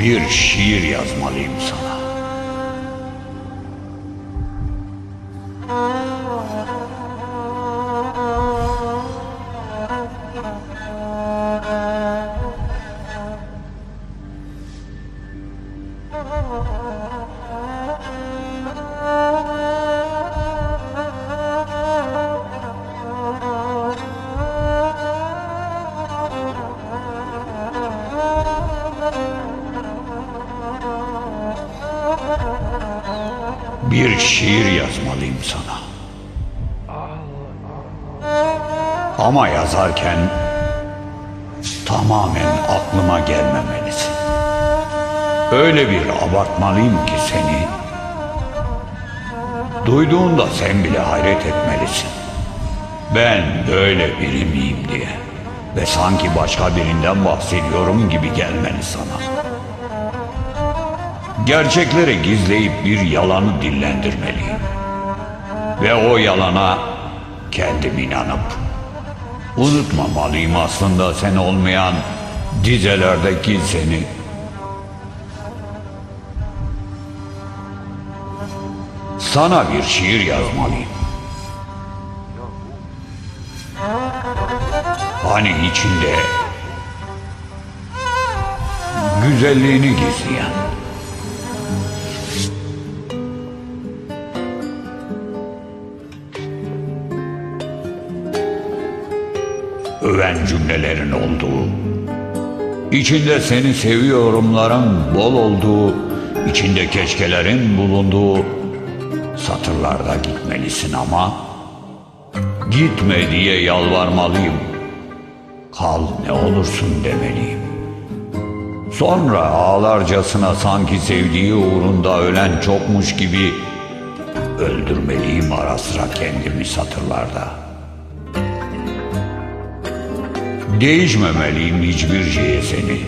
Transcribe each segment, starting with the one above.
Bir şiir yazmalıyım sana. Bir şiir yazmalıyım sana. Ama yazarken tamamen aklıma gelmemelisin. Öyle bir abartmalıyım ki seni. Duyduğunda sen bile hayret etmelisin. Ben böyle biri miyim diye. Ve sanki başka birinden bahsediyorum gibi gelmeli sana. Gerçekleri gizleyip bir yalanı dillendirmeliyim. Ve o yalana kendim inanıp unutmamalıyım aslında sen olmayan dizelerdeki seni. Sana bir şiir yazmalıyım. Hani içinde güzelliğini gizleyen öven cümlelerin olduğu, içinde seni seviyorumların bol olduğu, içinde keşkelerin bulunduğu satırlarda gitmelisin ama gitme diye yalvarmalıyım. Kal ne olursun demeliyim. Sonra ağlarcasına sanki sevdiği uğrunda ölen çokmuş gibi öldürmeliyim ara sıra kendimi satırlarda. Değişmemeliyim hiçbir şeye seni.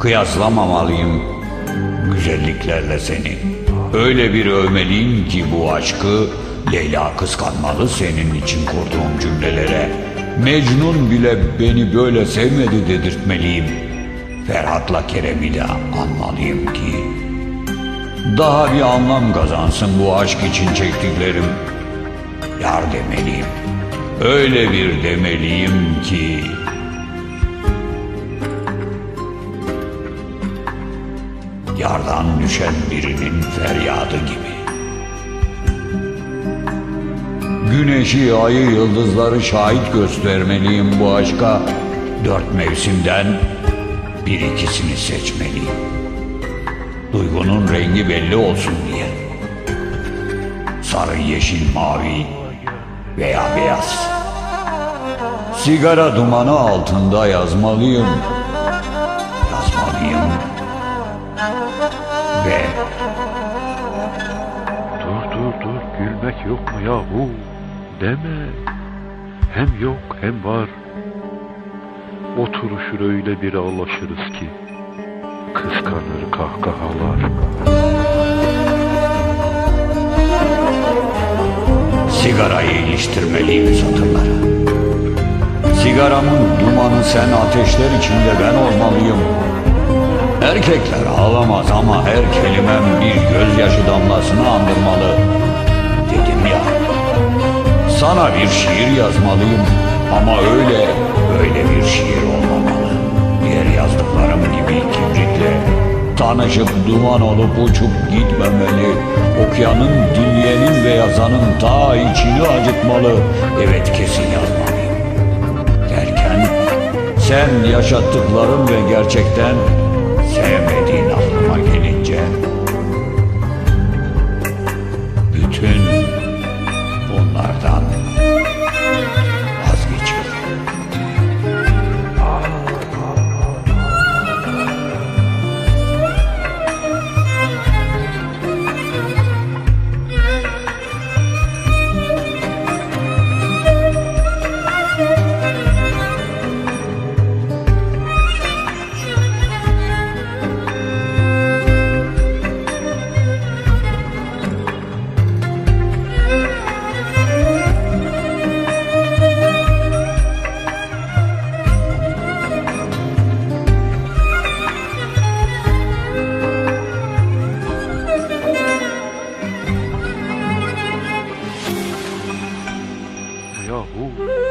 Kıyaslamamalıyım güzelliklerle seni. Öyle bir övmeliyim ki bu aşkı Leyla kıskanmalı senin için kurduğum cümlelere. Mecnun bile beni böyle sevmedi dedirtmeliyim. Ferhat'la Kerem'i de anmalıyım ki daha bir anlam kazansın bu aşk için çektiklerim. Yar demeliyim. Öyle bir demeliyim ki yardan düşen birinin feryadı gibi. Güneşi, ayı, yıldızları şahit göstermeliyim bu aşka. Dört mevsimden bir ikisini seçmeliyim. Duygunun rengi belli olsun diye. Sarı, yeşil, mavi veya beyaz. Sigara dumanı altında yazmalıyım. Yazmalıyım. Ve Dur dur dur gülmek yok mu yahu? Deme. Hem yok hem var. Oturuşur öyle bir ağlaşırız ki kıskanır kahkahalar. Sigarayı iliştirmeliyim satırlara. Sigaramın dumanı sen ateşler içinde ben olmalıyım. Erkekler ağlamaz ama her kelimem bir gözyaşı damlasını andırmalı. Dedim ya, sana bir şiir yazmalıyım ama öyle, öyle bir şiir olmamalı. Tanışıp duman olup uçup gitmemeli. Okuyanın, dinleyenin ve yazanın ta içini acıtmalı. Evet kesin yazmalıyım. Derken sen yaşattıklarım ve gerçekten 哦。